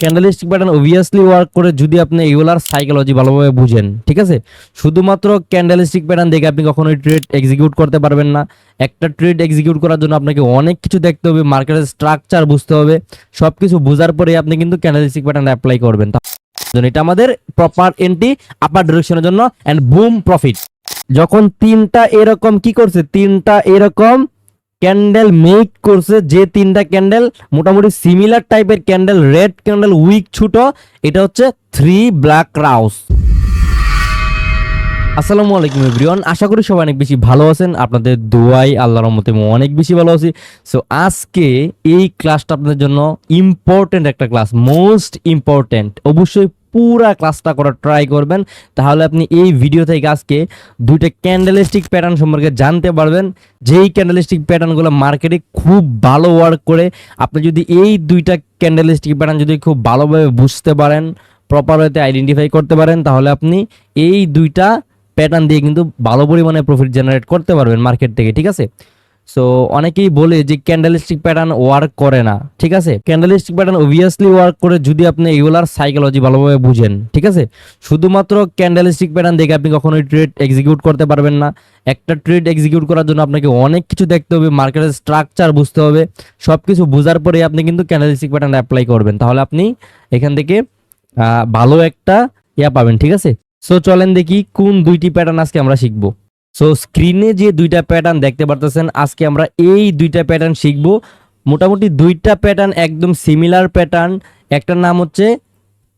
Candlestick pattern obviously work করে যদি আপনি এগুলার সাইকোলজি ভালোভাবে বুঝেন, ঠিক আছে? শুধুমাত্র ক্যান্ডেলিস্টিক প্যাটার্ন দেখে আপনি কখনোই ট্রেড এক্সিকিউট করতে পারবেন না। একটা ট্রেড এক্সিকিউট করার জন্য আপনাকে অনেক কিছু দেখতে হবে মার্কেটের স্ট্রাকচার বুঝতে হবে। সব কিছু বোঝার পরে আপনি কিন্তু ক্যান্ডেলিস্টিক প্যাটার্ন অ্যাপ্লাই করবেন। এটা আমাদের প্রপার এন্ট্রি আপার ডিরেকশনের জন্য অ্যান্ড বুম প্রফিট যখন তিনটা এরকম কি করছে? তিনটা এরকম ক্যান্ডেল মেক করছে, যে তিনটা ক্যান্ডেল মোটামুটি সিমিলার টাইপের ক্যান্ডেল রেড ক্যান্ডেল উইক ছোট, এটা হচ্ছে থ্রি ব্ল্যাক রাউস আসসালামু আলাইকুম এভরিওয়ান, আশা করি সবাই অনেক বেশি ভালো আছেন। আপনাদের দোয়াই আল্লাহর রহমতে অনেক বেশি ভালো আছি। সো আজকে এই ক্লাসটা আপনাদের জন্য ইম্পর্টেন্ট একটা ক্লাস মোস্ট ইম্পর্টেন্ট অবশ্যই পুরা ক্লাসটা করার ট্রাই করবেন। তাহলে আপনি এই ভিডিও থেকে আজকে দুইটা ক্যান্ডেলিস্টিক প্যাটার্ন সম্পর্কে জানতে পারবেন। যেই ক্যান্ডেলিস্টিক প্যাটার্নগুলো মার্কেটে খুব ভালো ওয়ার্ক করে, আপনি যদি এই দুইটা ক্যান্ডেলিস্টিক প্যাটার্ন যদি খুব ভালোভাবে বুঝতে পারেন প্রপার আইডেন্টিফাই করতে পারেন, তাহলে আপনি এই দুইটা প্যাটার্ন দিয়ে কিন্তু ভালো পরিমাণে প্রফিট জেনারেট করতে পারবেন মার্কেট থেকে, ঠিক আছে? সো অনেকেই বলে যে ক্যান্ডেলিস্টিক প্যাটার্ন ওয়ার্ক করে না, ঠিক আছে? ক্যান্ডেলিস্টিক প্যাটার্ন অবভিয়াসলি ওয়ার্ক করে যদি আপনি এগুলার সাইকোলজি ভালোভাবে বুঝেন, ঠিক আছে? শুধুমাত্র ক্যান্ডেলিস্টিক প্যাটার্ন দেখে আপনি কখনোই ট্রেড এক্সিকিউট করতে পারবেন না। একটা ট্রেড এক্সিকিউট করার জন্য আপনাকে অনেক কিছু দেখতে হবে মার্কেটের স্ট্রাকচার বুঝতে হবে। সব কিছু বোঝার পরে আপনি কিন্তু ক্যান্ডেলিস্টিক প্যাটার্ন অ্যাপ্লাই করবেন। তাহলে আপনি এখান থেকে ভালো একটা ইয়া পাবেন, ঠিক আছে? সো চলেন দেখি কোন দুইটি প্যাটার্ন আজকে আমরা শিখব। সো স্ক্রিনে যে দুইটা প্যাটার্ন দেখতে পারতেছেন, আজকে আমরা এই দুইটা প্যাটার্ন শিখব। মোটামুটি দুইটা প্যাটার্ন একদম সিমিলার প্যাটার্ন একটার নাম হচ্ছে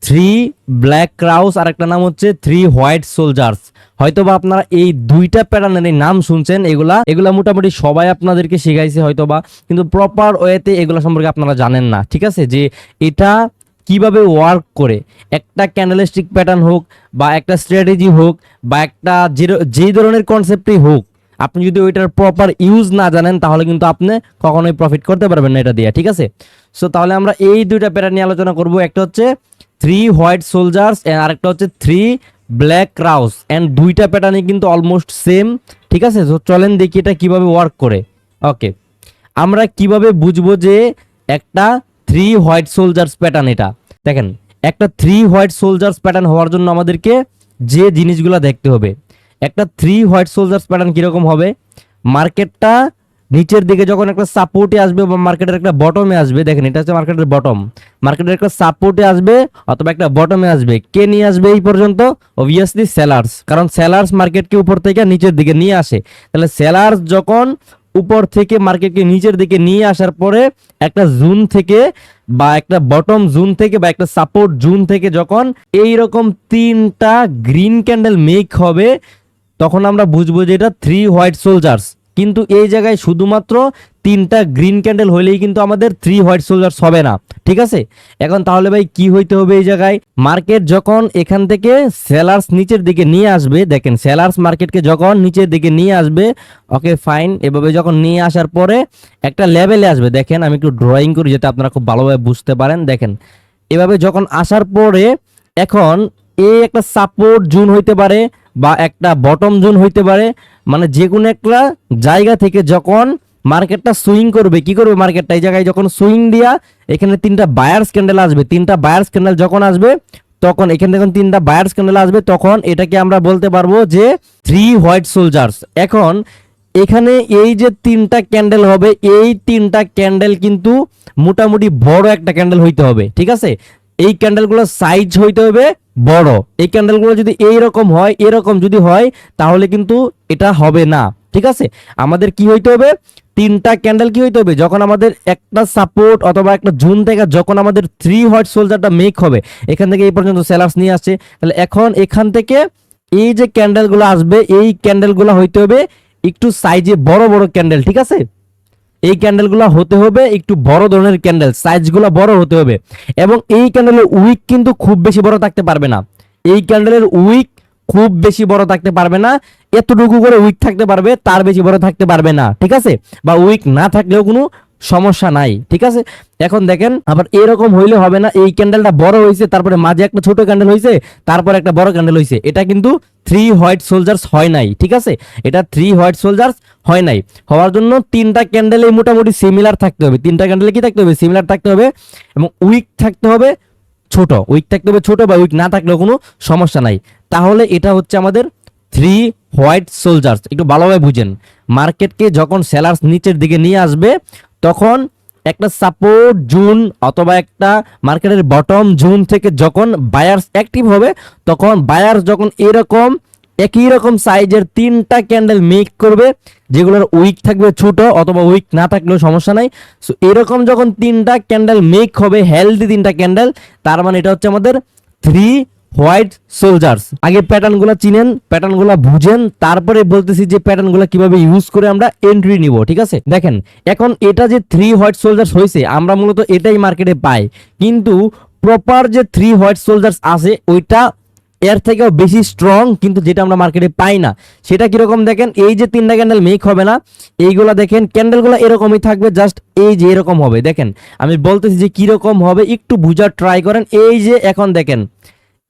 থ্রি ব্ল্যাক ক্রাউস আর একটা নাম হচ্ছে থ্রি হোয়াইট সোলজার্স হয়তোবা আপনারা এই দুইটা প্যাটার্নের নাম শুনছেন, এগুলা এগুলা মোটামুটি সবাই আপনাদেরকে শিখাইছে হয়তোবা, কিন্তু প্রপার ওয়েতে এগুলা সম্পর্কে আপনারা জানেন না, ঠিক আছে? যে এটা কীভাবে ওয়ার্ক করে, একটা ক্যান্ডেলিস্টিক প্যাটার্ন হোক বা একটা স্ট্র্যাটেজি হোক বা একটা যে- যেই ধরনের কনসেপ্টই হোক, আপনি যদি ওইটার প্রপার ইউজ না জানেন, তাহলে কিন্তু আপনি কখনোই প্রফিট করতে পারবেন না এটা দিয়ে, ঠিক আছে? সো তাহলে আমরা এই দুইটা প্যাটার্ন নিয়ে আলোচনা করব, একটা হচ্ছে থ্রি হোয়াইট সোলজার্স আর একটা হচ্ছে থ্রি ব্ল্যাক ক্রাউস অ্যান্ড দুইটা প্যাটার্নই কিন্তু অলমোস্ট সেম ঠিক আছে? তো চলেন দেখি এটা কীভাবে ওয়ার্ক করে ওকে আমরা কীভাবে বুঝব যে একটা থ্রি হোয়াইট সোলজার্স প্যাটার্ন এটা। দেখেন, একটা থ্রি হোয়াইট সোলজার্স প্যাটার্ন হওয়ার জন্য আমাদেরকে যে জিনিসগুলো দেখতে হবে। একটা থ্রি হোয়াইট সোলজার্স প্যাটার্ন কীরকম হবে? মার্কেটটা নিচের দিকে যখন একটা সাপোর্টে আসবে বা মার্কেটের একটা বটমে আসবে, দেখেন এটা হচ্ছে মার্কেটের বটম মার্কেটের একটা সাপোর্টে আসবে অথবা একটা বটমে আসবে। কে নিয়ে আসবে এই পর্যন্ত? অবভিয়াসলি সেলার্স কারণ সেলার্স মার্কেটকে উপর থেকে নিচের দিকে নিয়ে আসে। তাহলে সেলার্স যখন উপর থেকে মার্কেটকে নিচের দিকে নিয়ে আসার পরে একটা জুন থেকে বা একটা বটম জুন থেকে বা একটা সাপোর্ট জুন থেকে যখন এই রকম তিনটা গ্রিন ক্যান্ডেল মেক হবে, তখন আমরা বুঝব যে এটা থ্রি হোয়াইট সোলজার্স কিন্তু এই জায়গায় শুধুমাত্র তিনটা গ্রিন ক্যান্ডেল হলেই কিন্তু আমাদের থ্রি হোয়াইট সোলজার্স হবে না। ঠিক আছে? এখন তাহলে ভাই কি হইতে হবে এই জায়গায়? মার্কেট যখন এখান থেকে সেলার্স নিচের দিকে নিয়ে আসবে, দেখেন সেলার্স মার্কেটকে যখন নিচের দিকে নিয়ে আসবে ওকে ফাইন এভাবে যখন নিয়ে আসার পরে একটা লেভেলে আসবে। দেখেন, আমি একটু ড্রয়িং করি যাতে আপনারা খুব ভালোভাবে বুঝতে পারেন। দেখেন, এভাবে যখন আসার পরে এখন এই একটা সাপোর্ট জুন হইতে পারে বা একটা বটম জোন হইতে পারে। মানে যে কোনো একটা জায়গা থেকে যখন মার্কেটটা সুইং করবে, কি করবে মার্কেটটা? এই জায়গায় যখন সুইং দিয়া এখানে তিনটা বায়ার্স ক্যান্ডেল আসবে। তিনটা বায়ার্স ক্যান্ডেল যখন আসবে, তখন এখানে যখন তিনটা বায়ার্স ক্যান্ডেল আসবে, তখন এটাকে আমরা বলতে পারব যে থ্রি হোয়াইট সোলজার্স এখন এখানে এই যে তিনটা ক্যান্ডেল হবে, এই তিনটা ক্যান্ডেল কিন্তু মোটামুটি বড় একটা ক্যান্ডেল হইতে হবে, ঠিক আছে? এই ক্যান্ডেলগুলো সাইজ হইতে হবে বড়। এই ক্যান্ডেলগুলো যদি এই রকম হয়, এরকম যদি হয়, তাহলে কিন্তু এটা হবে না, ঠিক আছে? আমাদের কি হইতে হবে? তিনটা ক্যান্ডেল কি হইতে হবে? যখন আমাদের একটা সাপোর্ট অথবা একটা জুন থেকে যখন আমাদের থ্রি হোয়াইট সোলজারটা মেক হবে, এখান থেকে এই পর্যন্ত সেলার্স নিয়ে আসছে। তাহলে এখন এখান থেকে এই যে ক্যান্ডেলগুলো আসবে, এই ক্যান্ডেলগুলো হইতে হবে একটু সাইজে বড় বড় ক্যান্ডেল, ঠিক আছে? এই ক্যান্ডেলগুলো হতে হবে একটু বড় ধরনের ক্যান্ডেল সাইজগুলো বড় হতে হবে। এবং এই ক্যান্ডেলের উইক কিন্তু খুব বেশি বড় থাকতে পারবে না। এই ক্যান্ডেলের উইক খুব বেশি বড় থাকতে পারবে না, এতটুকু করে উইক থাকতে পারবে, তার বেশি বড় থাকতে পারবে না, ঠিক আছে? বা উইক না থাকলেও কোনো সমস্যা নাই, ঠিক আছে? এখন দেখেন, আবার এরকম হইলে হবে না, এই ক্যান্ডেলটা বড় হয়েছে তারপরে মাঝে একটা ছোট ক্যান্ডেল হয়েছে তারপর একটা বড় ক্যান্ডেল হয়েছে এটা কিন্তু থ্রি হোয়াইট সোলজার্স হয় নাই, ঠিক আছে? এটা থ্রি হোয়াইট সোলজার্স হয় নাই। হওয়ার জন্য তিনটা ক্যান্ডেলে মোটামুটি সিমিলার থাকতে হবে। তিনটা ক্যান্ডেলে কি থাকতে হবে? সিমিলার থাকতে হবে এবং উইক থাকতে হবে ছোট উইক থাকতে হবে ছোট বা উইক না থাকলে কোনো সমস্যা নাই। তাহলে এটা হচ্ছে আমাদের থ্রি হোয়াইট সোলজার্স একটু ভালোভাবে বুঝেন। মার্কেটকে যখন সেলার্স নিচের দিকে নিয়ে আসবে, তখন একটা সাপোর্ট জুন অথবা একটা মার্কেটের বটম জুন থেকে যখন বায়ার্স অ্যাক্টিভ হবে, তখন বায়ার্স যখন এরকম একই রকম সাইজের তিনটা ক্যান্ডেল মেক করবে, যেগুলোর উইক থাকবে ছোট অথবা উইক না থাকলেও সমস্যা নাই। সো এরকম যখন তিনটা ক্যান্ডেল মেক হবে হেলদি তিনটা ক্যান্ডেল তার মানে এটা হচ্ছে আমাদের থ্রি হোয়াইট সোলজার্স আগে প্যাটার্নগুলো চিনেন প্যাটার্নগুলো বুঝেন, তারপরে বলতেছি যে প্যাটার্নগুলো কীভাবে ইউজ করে আমরা এন্ট্রি নিব, ঠিক আছে? দেখেন, এখন এটা যে থ্রি হোয়াইট সোলজার্স হয়েছে, আমরা মূলত এটাই মার্কেটে পাই। কিন্তু প্রপার যে থ্রি হোয়াইট সোলজার্স আছে, ওইটা এর থেকেও বেশি স্ট্রং কিন্তু যেটা আমরা মার্কেটে পাই না। সেটা কীরকম দেখেন? এই যে তিনটা ক্যান্ডেল মেক হবে না, এইগুলা দেখেন ক্যান্ডেলগুলো এরকমই থাকবে জাস্ট এই যে এরকম হবে। দেখেন, আমি বলতেছি যে কীরকম হবে, একটু বুঝার ট্রাই করেন। এই যে এখন দেখেন,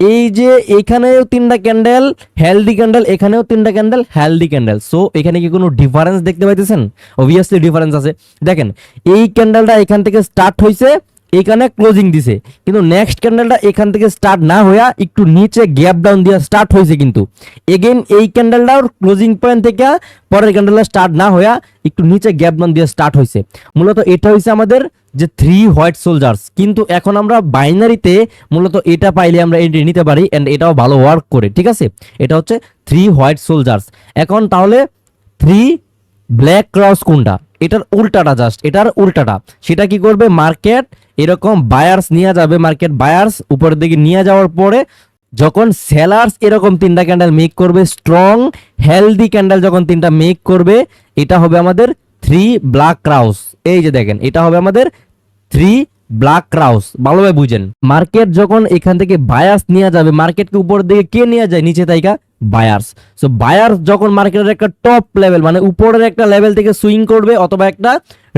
এই যে এখানেও তিনটা ক্যান্ডেল হেলদি ক্যান্ডেল এখানেও তিনটা ক্যান্ডেল হেলদি ক্যান্ডেল সো এখানে কি কোনো ডিফারেন্স দেখতে পাইতেছেন? অবভিয়াসলি ডিফারেন্স আছে। দেখেন, এই ক্যান্ডেলটা এখান থেকে স্টার্ট হয়েছে এখানে ক্লোজিং দিছে। কিন্তু নেক্সট ক্যান্ডেলটা এখান থেকে স্টার্ট না হইয়া একটু নিচে গ্যাপ ডাউন দিয়ে স্টার্ট হয়েছে কিন্তু। এগেন এই ক্যান্ডেলটাও ক্লোজিং পয়েন্ট থেকে পরের ক্যান্ডেলটা স্টার্ট না হইয়া একটু নিচে গ্যাপ ডাউন দিয়ে স্টার্ট হয়েছে মূলত এটা হয়েছে আমাদের যে থ্রি হোয়াইট সোলজার্স কিন্তু এখন আমরা বাইনারিতে মূলত এটা পাইলে আমরা এন্ট্রি নিতে পারি এন্ড এটাও ভালো ওয়ার্ক করে, ঠিক আছে? এটা হচ্ছে থ্রি হোয়াইট সোলজার্স এখন তাহলে থ্রি ব্ল্যাক ক্রস কোনটা? এটার উল্টাটা জাস্ট এটার উল্টাটা। সেটা কি করবে? মার্কেট এরকম বায়ার্স নিয়ে যাবে মার্কেট বায়ার্স উপরের দিকে নিয়ে যাওয়ার পরে যখন সেলার্স এরকম তিনটা ক্যান্ডেল মেক করবে স্ট্রং হেলদি ক্যান্ডেল যখন তিনটা মেক করবে, এটা হবে আমাদের থ্রি ব্ল্যাক ক্রাউস এই যে দেখেন, এটা হবে আমাদের থ্রি ব্ল্যাক ক্রাউস ভালোভাবে বুঝেন। মার্কেট যখন এখান থেকে বায়ার্স নিয়ে যাবে মার্কেটকে উপর দিকে কে নিয়ে যায়? নিচে তাইকা বায়ার্স সো বায়ার্স যখন মার্কেটের একটা টপ লেভেল মানে উপরের একটা লেভেল থেকে সুইং করবে, অথবা একটা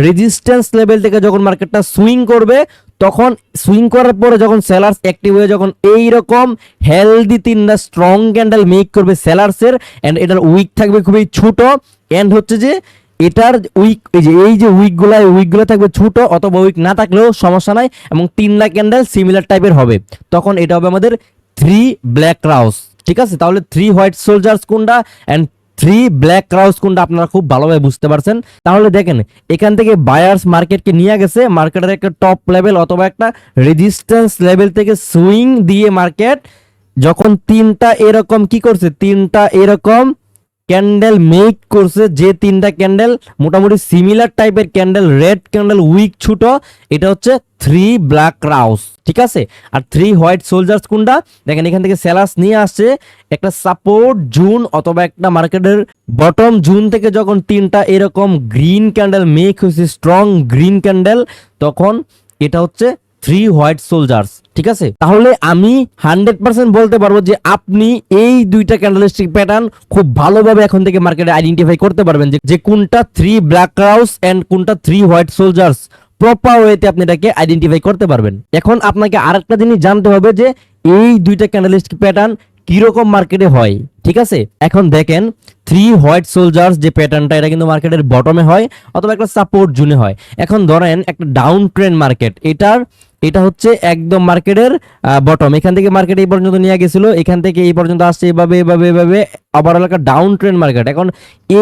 রেজিস্ট্যান্স লেভেল থেকে যখন মার্কেটটা সুইং করবে, তখন সুইং করার পরে যখন সেলার্স অ্যাক্টিভ হয়ে যখন এই রকম হেলদি তিনটা স্ট্রং ক্যান্ডেল মেক করবে সেলার্সের এন্ড এটার উইক থাকবে খুবই ছোট এন্ড হচ্ছে যে এটার উইক এই যে এই যে উইকগুলো এই উইকগুলো থাকবে ছোট অথবা উইক না থাকলেও সমস্যা নাই এবং তিনটা ক্যান্ডেল সিমিলার টাইপের হবে। তখন এটা হবে আমাদের থ্রি ব্ল্যাক ক্রাউস ঠিক আছে? তাহলে থ্রি হোয়াইট সোলজার্স কোনটা অ্যান্ড থ্রি ব্ল্যাক ক্রাউস কোনটা আপনারা খুব ভালোভাবে বুঝতে পারছেন। তাহলে দেখেন, এখান থেকে বায়ার্স মার্কেটকে নিয়ে গেছে মার্কেটের একটা টপ লেভেল অথবা একটা রেজিস্ট্যান্স লেভেল থেকে সুইং দিয়ে মার্কেট যখন তিনটা এরকম কি করছে, তিনটা এরকম ক্যান্ডেল মেক করছে যে তিনটা ক্যান্ডেল মোটামুটি সিমিলার টাইপের ক্যান্ডেল রেড ক্যান্ডেল উইক ছোট, এটা হচ্ছে থ্রি ব্ল্যাক ক্রাউস ঠিক আছে? আর থ্রি হোয়াইট সোলজার্স কোনটা? দেখেন এখান থেকে সেলার্স নিয়ে আসছে, একটা সাপোর্ট জুন অথবা একটা মার্কেটের বটম জুন থেকে যখন তিনটা এরকম গ্রিন ক্যান্ডেল মেক হয়েছে স্ট্রং গ্রিন ক্যান্ডেল তখন এটা হচ্ছে থ্রি হোয়াইট সোলজার্স ঠিক আছে? তাহলে আমি হান্ড্রেড পার্সেন্ট বলতে পারব যে আপনি এই দুইটা ক্যান্ডেলস্টিক প্যাটার্ন খুব ভালোভাবে এখন থেকে মার্কেটে আইডেন্টিফাই করতে পারবেন যে কোনটা থ্রি ব্ল্যাক ক্রাউস অ্যান্ড কোনটা থ্রি হোয়াইট সোলজার্স প্রপার ওয়েতে আপনি এটাকে আইডেন্টিফাই করতে পারবেন। এখন আপনাকে আরেকটা জিনিস জানতে হবে যে, এই দুইটা ক্যান্ডেলস্টিক প্যাটার্ন কীরকম মার্কেটে হয়, ঠিক আছে? এখন দেখেন থ্রি হোয়াইট সোলজার্স যে প্যাটার্নটা এটা কিন্তু মার্কেটের বটমে হয় অথবা একটা সাপোর্ট জুনে হয়। এখন ধরেন একটা ডাউন ট্রেন্ড মার্কেট এটার এটা হচ্ছে একদম মার্কেটের বটম এখান থেকে মার্কেট এই পর্যন্ত নিয়ে গেছিল, এখান থেকে এই পর্যন্ত আসছে, এভাবে এভাবে এভাবে। ওভারঅল একটা ডাউন ট্রেন্ড মার্কেট এখন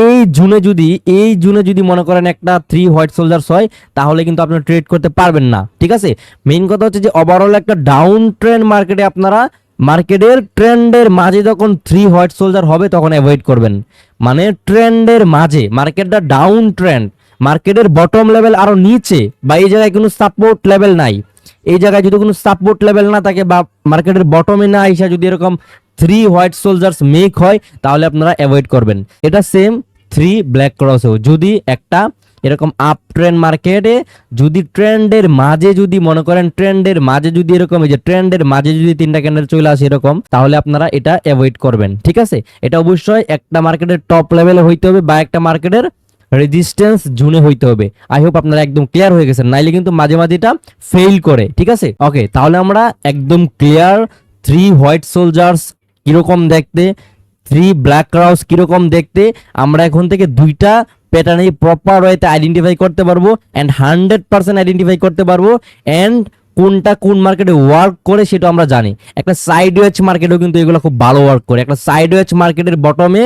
এই জুনে যদি, এই জুনে যদি মনে করেন একটা থ্রি হোয়াইট সোলজার্স হয়, তাহলে কিন্তু আপনি ট্রেড করতে পারবেন না, ঠিক আছে? মেইন কথা হচ্ছে যে ওভারঅল একটা ডাউন ট্রেন্ড মার্কেটে আপনারা মার্কেটের ট্রেন্ডের মাঝে যখন থ্রি হোয়াইট সোলজার হবে, তখন অ্যাভয়েড করবেন। মানে ট্রেন্ডের মাঝে মার্কেটটা ডাউন ট্রেন্ড মার্কেটের বটম লেভেল আরও নিচে, বা এই জায়গায় কোনো সাপোর্ট লেভেল নাই। এই জায়গায় যদি কোনো সাপোর্ট লেভেল না থাকে বা মার্কেটের বটমে না আইসা যদি এরকম থ্রি হোয়াইট সোলজার্স মেক হয়, তাহলে আপনারা অ্যাভয়েড করবেন। এটা সেম থ্রি ব্ল্যাক ক্রসেও যদি একটা এরকম আপ ট্রেন্ড মার্কেটে যদি ট্রেন্ডের মাঝে যদি মনে করেন ট্রেন্ডের মাঝে যদি এরকম এই যে ট্রেন্ডের মাঝে যদি তিনটা ক্যান্ডেল চলে আসে এরকম, তাহলে আপনারা এটা অ্যাভয়েড করবেন। ঠিক আছে? এটা অবশ্যই একটা মার্কেটের টপ লেভেলে হইতে হবে বা একটা মার্কেটের রেজিস্ট্যান্স জুনে হইতে হবে। আই হোপ আপনারা একদম ক্লিয়ার হয়ে গেছেন। নাইলে কিন্তু মাঝে মাঝে এটা ফেল করে, ঠিক আছে? ওকে তাহলে আমরা একদম ক্লিয়ার থ্রি হোয়াইট সোলজার্স কীরকম দেখতে থ্রি ব্ল্যাক ক্রাউস কীরকম দেখতে, আমরা এখন থেকে দুইটা প্যাটার্নে প্রপার ওয়েতে আইডেন্টিফাই করতে পারব অ্যান্ড হান্ড্রেড পার্সেন্ট আইডেন্টিফাই করতে পারব অ্যান্ড কোনটা কোন মার্কেটে ওয়ার্ক করে সেটা আমরা জানি। একটা সাইড ওয়েজ মার্কেটেও কিন্তু এগুলো খুব ভালো ওয়ার্ক করে। একটা সাইড ওয়েজ মার্কেটের বটমে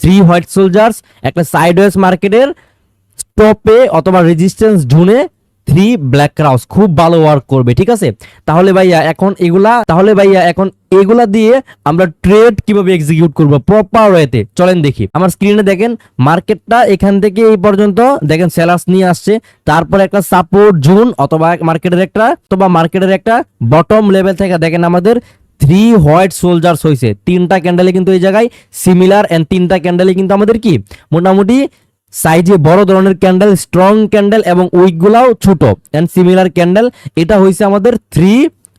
থ্রি হোয়াইট সোলজার্স একটা সাইড ওয়েজ মার্কেটের স্টপে অথবা রেজিস্ট্যান্স জোনে থ্রি ব্ল্যাক ক্রাউস খুব ভালো ওয়ার্ক করবে, ঠিক আছে? তাহলে ভাইয়া, এখন এগুলা, তাহলে ভাইয়া, এখন এগুলা দিয়ে আমরা ট্রেড কীভাবে এক্সিকিউট করব? প্রপার ওয়েতে চলেন দেখি। আমার স্ক্রিনে দেখেন মার্কেটটা এখান থেকে এই পর্যন্ত, দেখেন সেলার্স নিয়ে আসছে। তারপর একটা সাপোর্ট জোন অথবা মার্কেটের একটা, অথবা মার্কেটের একটা বটম লেভেল থেকে দেখেন আমাদের থ্রি হোয়াইট সোলজার্স হয়েছে তিনটা ক্যান্ডেলে কিন্তু এই জায়গায় সিমিলার অ্যান্ড তিনটা ক্যান্ডেলে কিন্তু আমাদের কি? মোটামুটি সাইজে বড় ধরনের ক্যান্ডেল স্ট্রং ক্যান্ডেল এবং উইকগুলাও ছোট। অ্যান্ড সিমিলার ক্যান্ডেল এটা হয়েছে আমাদের থ্রি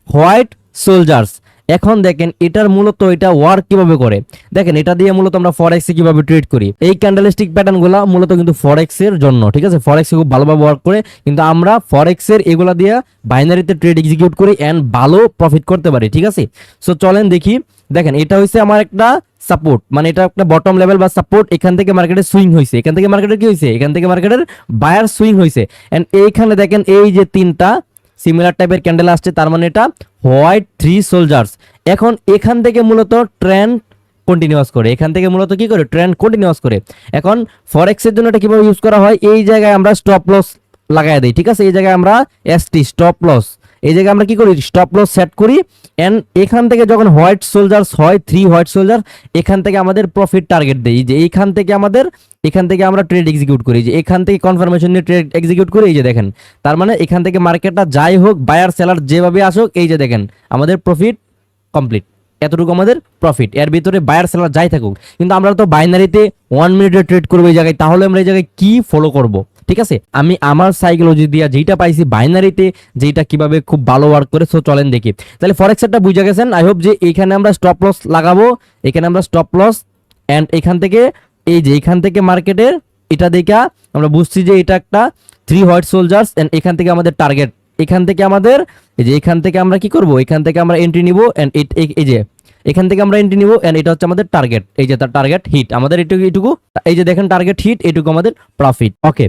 হোয়াইট সোলজার্স এখন দেখেন এটার মূলত এটা ওয়ার্ক কীভাবে করে? দেখেন এটা দিয়ে মূলত আমরা ফরেক্সে কীভাবে ট্রেড করি? এই ক্যান্ডেলস্টিক প্যাটার্নগুলো মূলত কিন্তু ফরেক্সের জন্য, ঠিক আছে? ফরেক্সে খুব ভালোভাবে ওয়ার্ক করে, কিন্তু আমরা ফরেক্সের এগুলা দিয়ে বাইনারিতে ট্রেড এক্সিকিউট করি এন্ড ভালো প্রফিট করতে পারি, ঠিক আছে? সো চলেন দেখি। দেখেন, এটা হচ্ছে আমার একটা সাপোর্ট মানে এটা একটা বটম লেভেল বা সাপোর্ট এখান থেকে মার্কেটে সুইং হয়েছে এখান থেকে মার্কেটের কি হয়েছে এখান থেকে মার্কেটের বায়ার সুইং হয়েছে এন্ড এইখানে দেখেন এই যে তিনটা সিমিলার টাইপের ক্যান্ডেল আসছে, তার মানে এটা হোয়াইট থ্রি সোলজার্স এখন এখান থেকে মূলত ট্রেন্ড কন্টিনিউয়াস করে। এখান থেকে মূলত কি করে? ট্রেন্ড কন্টিনিউয়াস করে। এখন ফরেক্সের জন্য এটা কীভাবে ইউজ করা হয়? এই জায়গায় আমরা স্টপ লস লাগাই দিই, ঠিক আছে? এই জায়গায় আমরা এসটি স্টপ লস এই জায়গায় আমরা কি করি? স্টপ লস সেট করি এন্ড এখান থেকে যখন হোয়াইট সোলজার্স হয় থ্রি হোয়াইট সোলজার এখান থেকে আমাদের প্রফিট টার্গেট দেই। যে এইখান থেকে আমাদের, এখান থেকে আমরা ট্রেড এক্সিকিউট করি। যে এখান থেকে কনফার্মেশন নিয়ে ট্রেড এক্সিকিউট করি, এই যে দেখেন। তার মানে এখান থেকে মার্কেটটা যাই হোক বায়ার সেলার যেভাবে আসুক, এই যে দেখেন, আমাদের প্রফিট কমপ্লিট এতটুকু আমাদের প্রফিট এর ভিতরে বায়ার সেলার যাই থাকুক। কিন্তু আমরা তো বাইনারিতে ওয়ান মিনিটে ট্রেড করব এই জায়গায়। তাহলে আমরা এই জায়গায় কি ফলো করব? ঠিক আছে? আমি আমার সাইকোলজি দিয়া যেটা পাইছি বাইনারিতে যেটা কীভাবে খুব ভালো ওয়ার্ক করে সো চলেন দেখি। তাহলে ফরেক্সেরটা বুঝে গেছেন? আই হোপ যে এখানে আমরা স্টপ লস লাগাবো, এখানে আমরা স্টপ লস অ্যান্ড এখান থেকে, এই যে এখান থেকে মার্কেটের এটা দেখা আমরা বুঝছি যে এটা একটা থ্রি হোয়াইট সোলজার্স এন্ড এখান থেকে আমাদের টার্গেট এখান থেকে আমাদের, এই যে এখান থেকে আমরা কি করব? এখান থেকে আমরা এন্ট্রি নিব এন্ড এই যে, এখান থেকে আমরা এন্ট্রি নিব এন্ড এটা হচ্ছে আমাদের টার্গেট এই যে তার টার্গেট হিট আমাদের এটুকু এটুকু, এই যে দেখেন টার্গেট হিট এটুকু আমাদের প্রফিট ওকে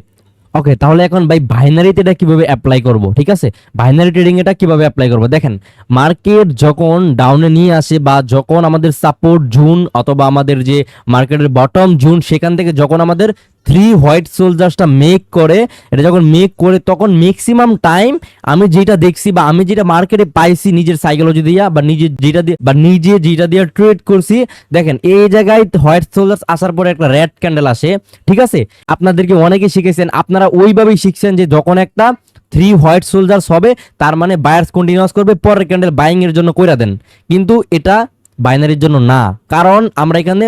ওকে তাহলে এখন ভাই বাইনারিতে এটা কীভাবে অ্যাপ্লাই করব? ঠিক আছে? বাইনারি ট্রেডিং এটা কীভাবে অ্যাপ্লাই করব? দেখেন মার্কেট যখন ডাউনে নিয়ে আসে বা যখন আমাদের সাপোর্ট জুন অথবা আমাদের যে মার্কেটের বটম জুন সেখান থেকে যখন আমাদের থ্রি হোয়াইট সোলজার্সটা মেক করে, এটা যখন মেক করে, তখন ম্যাক্সিমাম টাইম আমি যেটা দেখছি বা আমি যেটা মার্কেটে পাইছি নিজের সাইকোলজি দিয়া বা নিজে যেটা দিয়ে, বা নিজে যেটা দিয়ে ট্রেড করছি, দেখেন এই জায়গায় হোয়াইট সোলজার্স আসার পরে একটা রেড ক্যান্ডেল আসে, ঠিক আছে? আপনাদেরকে অনেকে শিখেছেন, আপনারা ওইভাবেই শিখছেন যে যখন একটা থ্রি হোয়াইট সোলজার্স হবে, তার মানে বায়ার্স কন্টিনিউয়াস করবে, পরের ক্যান্ডেল বাইং এর জন্য কইরা দেন। কিন্তু এটা বাইনারির জন্য না। কারণ আমরা এখানে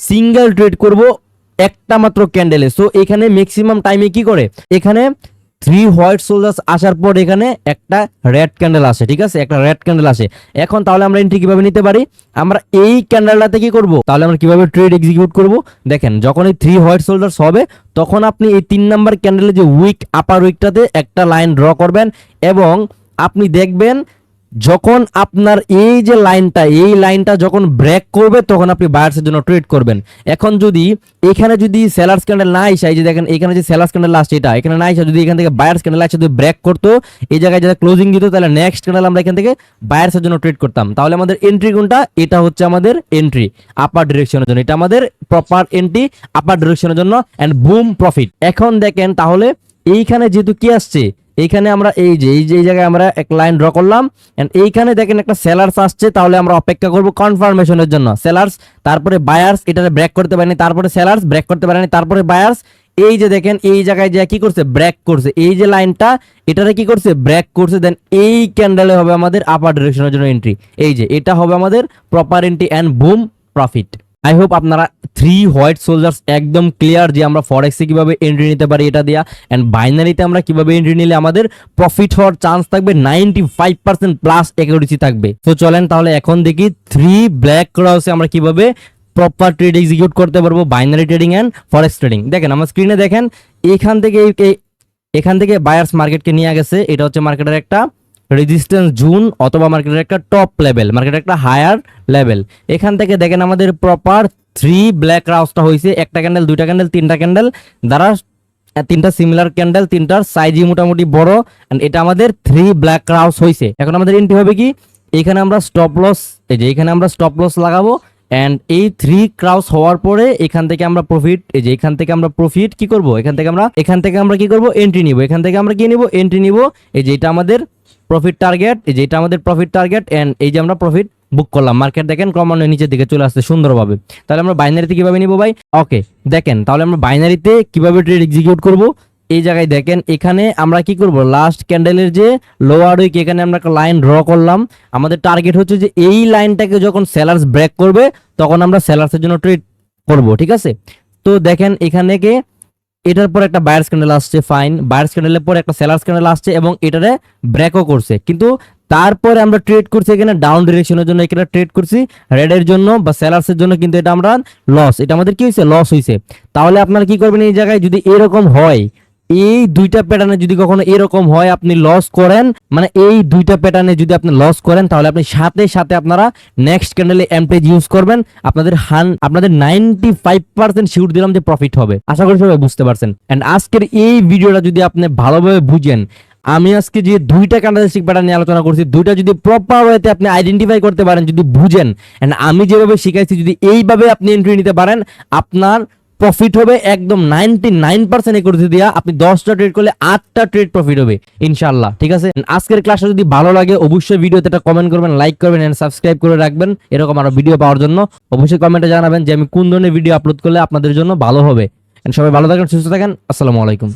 সিঙ্গেল ট্রেড করব একটা মাত্র ক্যান্ডেলে সো এখানে ম্যাক্সিমাম টাইমে কি করে? এখানে থ্রি হোয়াইট সোলজার্স আসার পর এখানে একটা রেড ক্যান্ডেল আসে, ঠিক আছে? একটা রেড ক্যান্ডেল আসে। এখন তাহলে আমরা এন্ট্রি কীভাবে নিতে পারি? আমরা এই ক্যান্ডেলটাতে কি করব? তাহলে আমরা কীভাবে ট্রেড এক্সিকিউট করব? দেখেন যখন এই থ্রি হোয়াইট সোলজার্স হবে, তখন আপনি এই তিন নাম্বার ক্যান্ডেলের যে উইক আপার উইকটাতে একটা লাইন ড্র করবেন এবং আপনি দেখবেন যখন আপনার এই যে লাইনটা, এই লাইনটা যখন ব্রেক করবে, তখন আপনি বায়ার্সের জন্য ট্রেড করবেন। এখন যদি এখানে যদি সেলার্স ক্যান্ডেল না আসে যে দেখেন, এখানে যে সেলার্স ক্যান্ডেল আসছে এটা, এখানে না আসে যদি এখান থেকে বায়ার্স ক্যান্ডেল আসে যদি ব্রেক করতো, এই জায়গায় যারা ক্লোজিং দিত, তাহলে নেক্সট ক্যান্ডেল আমরা এখান থেকে বায়ার্সের জন্য ট্রেড করতাম। তাহলে আমাদের এন্ট্রি কোনটা? এটা হচ্ছে আমাদের এন্ট্রি আপার ডিরেকশনের জন্য। এটা আমাদের প্রপার এন্ট্রি আপার ডিরেকশনের জন্য এন্ড বুম প্রফিট এখন দেখেন, তাহলে এইখানে যেহেতু কি আসছে? এইখানে আমরা এই যে এই যে, এই জায়গায় আমরা এক লাইন ড্র করলাম। এন্ড এইখানে দেখেন একটা সেলার্স আসছে, তাহলে আমরা অপেক্ষা করব কনফার্মেশনের জন্য। সেলার্স তারপরে বায়ার্স এটারে ব্রেক করতে পারেনি, তারপরে সেলার্স ব্রেক করতে পারেনি, তারপরে বায়ার্স এই যে দেখেন, এই জায়গায় যে কি করছে ব্রেক করছে। এই যে লাইনটা, এটারে কি করছে ব্রেক করছে। দেন এই ক্যান্ডেলে হবে আমাদের আপার ডিরেকশনের জন্য এন্ট্রি এই যে, এটা হবে আমাদের proper entry and boom profit I hope আপনারা থ্রি হোয়াইট সোলজার্স একদম ক্লিয়ার যে আমরা ফরেক্সে কীভাবে এন্ট্রি নিতে পারি এটা দিয়া। অ্যান্ড বাইনারিতে আমরা কীভাবে এন্ট্রি নিলে আমাদের প্রফিট হওয়ার চান্স থাকবে ninety five percent plus accuracy থাকবে। তো চলেন তাহলে এখন দেখি থ্রি ব্ল্যাক ক্রসে আমরা কীভাবে প্রপার ট্রেড এক্সিকিউট করতে পারব binary trading and forex trading দেখেন আমার স্ক্রিনে দেখেন, এখান থেকে এখান থেকে বায়ার্স মার্কেটকে নিয়ে গেছে, এটা হচ্ছে মার্কেটের একটা রেজিস্ট্যান্স জুন অথবা মার্কেটের একটা টপ লেভেল মার্কেটের একটা হায়ার লেভেল এখান থেকে দেখেন আমাদের প্রপার থ্রি ব্ল্যাক রাউসটা হয়েছে একটা ক্যান্ডেল দুইটা ক্যান্ডেল তিনটা ক্যান্ডেল দ্বারা তিনটা সিমিলার ক্যান্ডেল তিনটার সাইজই মোটামুটি বড়। এটা আমাদের থ্রি ব্ল্যাক ক্রাউস হয়েছে এখন আমাদের এন্ট্রি হবে কি? এখানে আমরা স্টপ লস এই যে এখানে আমরা স্টপ লস লাগাবো। অ্যান্ড এই থ্রি ক্রাউস হওয়ার পরে এখান থেকে আমরা প্রফিট এই যে এখান থেকে আমরা প্রফিট কি করব? এখান থেকে আমরা, এখান থেকে আমরা কি করব? এন্ট্রি নিব। এখান থেকে আমরা কি নিব? এন্ট্রি নিব। এই যে এটা আমাদের প্রফিট টার্গেট এই যে এটা আমাদের প্রফিট টার্গেট এন্ড এই যে আমরা প্রফিট বুক করলাম। মার্কেট দেখেন, ক্রমান্বয়ে নিচের দিকে চলে আসছে সুন্দরভাবে। তাহলে আমরা বাইনারিতে কীভাবে নিব ভাই? ওকে দেখেন, তাহলে আমরা বাইনারিতে কীভাবে ট্রেড এক্সিকিউট করব? এই জায়গায় দেখেন, এখানে আমরা কি করব? লাস্ট ক্যান্ডেলের যে লোয়ার উইক এখানে আমরা একটা লাইন ড্র করলাম। আমাদের টার্গেট হচ্ছে যে এই লাইনটাকে যখন সেলার্স ব্রেক করবে, তখন আমরা সেলার্সের জন্য ট্রেড করব, ঠিক আছে? তো দেখেন, এখানে এটার পর একটা বায়ার্স ক্যান্ডেল আসছে ফাইন বায়ার্স ক্যান্ডেলের পর একটা সেলার্স ক্যান্ডেল আসছে এবং এটারে ব্রেকও করছে। কিন্তু তারপরে আমরা ট্রেড করছি এখানে ডাউন ডিরেকশনের জন্য, এখানে ট্রেড করছি রেডের জন্য বা সেলার্সের জন্য, কিন্তু এটা আমরা লস এটা আমাদের কি হয়েছে? লস হয়েছে। তাহলে আপনারা কি করবেন এই জায়গায়? যদি এরকম হয় এই দুইটা প্যাটার্নে যদি কখনো এরকম হয়, আপনি লস করেন মানে এই দুইটা প্যাটার্নে যদি আপনি লস করেন, তাহলে আপনি সাথে সাথে আপনারা নেক্সট ক্যান্ডেলে এমপ্লেজ ইউজ করবেন। আপনাদের হান আপনাদের নাইনটি ফাইভ পার্সেন্ট শিওর দিলাম যে প্রফিট হবে। আশা করি সবাই বুঝতে পারছেন। এন্ড আজকের এই ভিডিওটা যদি আপনি ভালোভাবে বুঝেন, আমি আজকে যে দুইটা ক্যান্ডেলস্টিক প্যাটার্ন নিয়ে আলোচনা করছি, দুইটা যদি প্রপার ওয়েতে আপনি আইডেন্টিফাই করতে পারেন, যদি বুঝেন এন্ড আমি যেভাবে শিখাইছি, যদি এইভাবে আপনি এন্ট্রি নিতে পারেন, আপনার প্রফিট হবে একদম নাইনটি নাইন পার্সেন্ট একুরেসি দিয়া। আপনি দশটা ট্রেড করলে আটটা ট্রেড প্রফিট হবে ইনশাল্লাহ ঠিক আছে? আজকের ক্লাসটা যদি ভালো লাগে, অবশ্যই ভিডিওতে একটা কমেন্ট করবেন লাইক করবেন এন্ড সাবস্ক্রাইব করে রাখবেন। এরকম আরও ভিডিও পাওয়ার জন্য। অবশ্যই কমেন্টে জানাবেন যে আমি কোন ধরনের ভিডিও আপলোড করলে আপনাদের জন্য ভালো হবে। সবাই ভালো থাকেন, সুস্থ থাকেন। আসসালামু আলাইকুম।